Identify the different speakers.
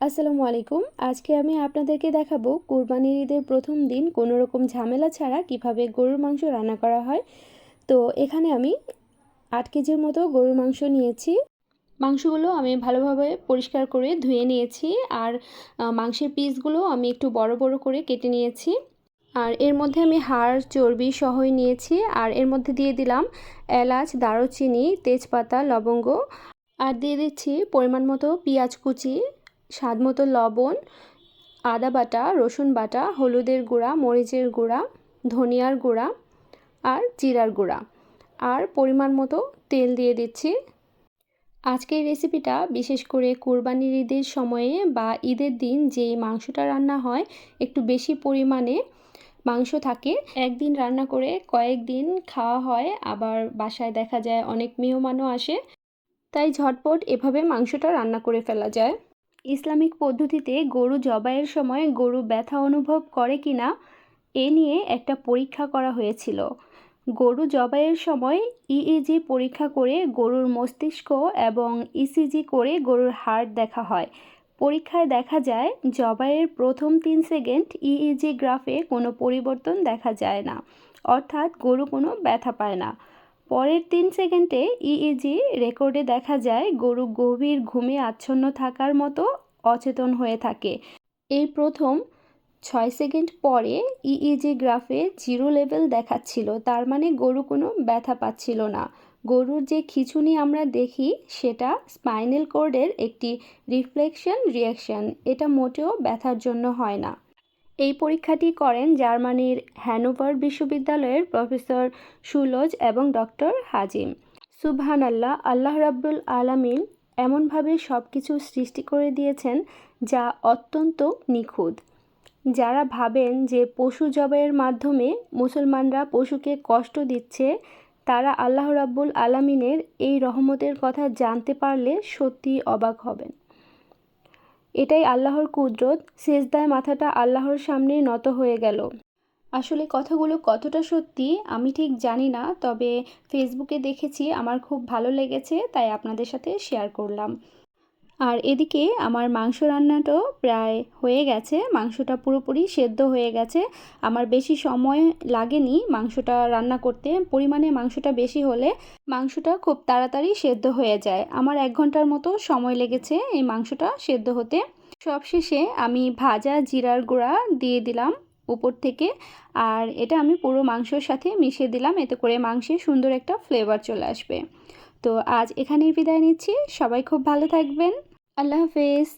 Speaker 1: আসসালামু আলাইকুম। আজকে আমি আপনাদেরকে দেখাবো কোরবানির ঈদের প্রথম দিন কোনো রকম ঝামেলা ছাড়া কীভাবে গরুর মাংস রান্না করা হয়। তো এখানে আমি আট কেজির মতো গরুর মাংস নিয়েছি। মাংসগুলো আমি ভালোভাবে পরিষ্কার করে ধুয়ে নিয়েছি আর মাংসের পিসগুলো আমি একটু বড় বড় করে কেটে নিয়েছি। আর এর মধ্যে আমি হাড়, চর্বি সহই নিয়েছি আর এর মধ্যে দিয়ে দিলাম এলাচ, দারুচিনি, তেজপাতা, লবঙ্গ। আর দিয়ে দিচ্ছি পরিমাণ মতো পেঁয়াজ কুচি স্বাদ মতো লবণ, আদা বাটা, রসুন বাটা, হলুদের গুঁড়া, মরিচের গুঁড়া, ধনিয়ার গুঁড়া আর জিরার গুঁড়া। আর পরিমাণ মতো তেল দিয়ে দিচ্ছি। আজকের রেসিপিটা বিশেষ করে কোরবানির ঈদের সময়ে বা ঈদের দিন যেই মাংসটা রান্না হয়, একটু বেশি পরিমাণে মাংস থাকে। একদিন রান্না করে কয়েকদিন খাওয়া হয়, আবার বাসায় দেখা যায় অনেক মেহমানও আসে। তাই ঝটপট এভাবে মাংসটা রান্না করে ফেলা যায়। ইসলামিক পদ্ধতিতে গরু জবাইয়ের সময় গরু ব্যথা অনুভব করে কি না এ নিয়ে একটা পরীক্ষা করা হয়েছিল। গরু জবাইয়ের সময় ইইজি পরীক্ষা করে গরুর মস্তিষ্ক এবং ইসিজি করে গরুর হার্ট দেখা হয়। পরীক্ষায় দেখা যায়, জবাইয়ের প্রথম তিন সেকেন্ড ইইজি গ্রাফে কোনো পরিবর্তন দেখা যায় না, অর্থাৎ গরু কোনো ব্যথা পায় না। পরের তিন সেকেন্ডে ইইজি রেকর্ডে দেখা যায় গরু গভীর ঘুমে আচ্ছন্ন থাকার মতো অচেতন হয়ে থাকে। এই প্রথম ছয় সেকেন্ড পরে ইইজি গ্রাফে জিরো লেভেল দেখাচ্ছিল, তার মানে গরু কোনো ব্যথা পাচ্ছিল না। গরুর যে খিঁচুনি আমরা দেখি, সেটা স্পাইনাল কোর্ডের একটি রিফ্লেকশন রিয়াকশন এটা মোটেও ব্যথার জন্য হয় না। এই পরীক্ষাটি করেন জার্মানির হ্যানোভার বিশ্ববিদ্যালয়ের প্রফেসর সুলজ এবং ডক্টর হাজিম। সুবহান আল্লাহ আল্লাহ রাব্বুল আলামিন এমনভাবে সব কিছু সৃষ্টি করে দিয়েছেন যা অত্যন্ত নিখুঁত। যারা ভাবেন যে পশু জবাইয়ের মাধ্যমে মুসলমানরা পশুকে কষ্ট দিচ্ছে, তারা আল্লাহ রাব্বুল আলামিনের এই রহমতের কথা জানতে পারলে সত্যি অবাক হবেন। এটাই আল্লাহর কুদরত। সেজদায় মাথাটা আল্লাহর সামনে নত হয়ে গেল। আসলে কথাগুলো কতটা সত্যি আমি ঠিক জানি না, তবে ফেসবুকে দেখেছি, আমার খুব ভালো লেগেছে, তাই আপনাদের সাথে শেয়ার করলাম। আর এদিকে আমার মাংস রান্নাটাও প্রায় হয়ে গেছে, মাংসটা পুরোপুরি সেদ্ধ হয়ে গেছে। আমার বেশি সময় লাগেনি মাংসটা রান্না করতে, পরিমাণে মাংসটা বেশি হলে মাংসটা খুব তাড়াতাড়ি সেদ্ধ হয়ে যায়। আমার এক ঘণ্টার মতো সময় লেগেছে এই মাংসটা সেদ্ধ হতে। সবশেষে আমি ভাজা জিরার গুঁড়া দিয়ে দিলাম উপর থেকে, আর এটা আমি পুরো মাংসর সাথে মিশিয়ে দিলাম, এতে করে মাংসে সুন্দর একটা ফ্লেভার চলে আসবে। তো আজ এখানেই বিদায় নিচ্ছি। সবাই খুব ভালো থাকবেন। আল্লাহ হাফেজ।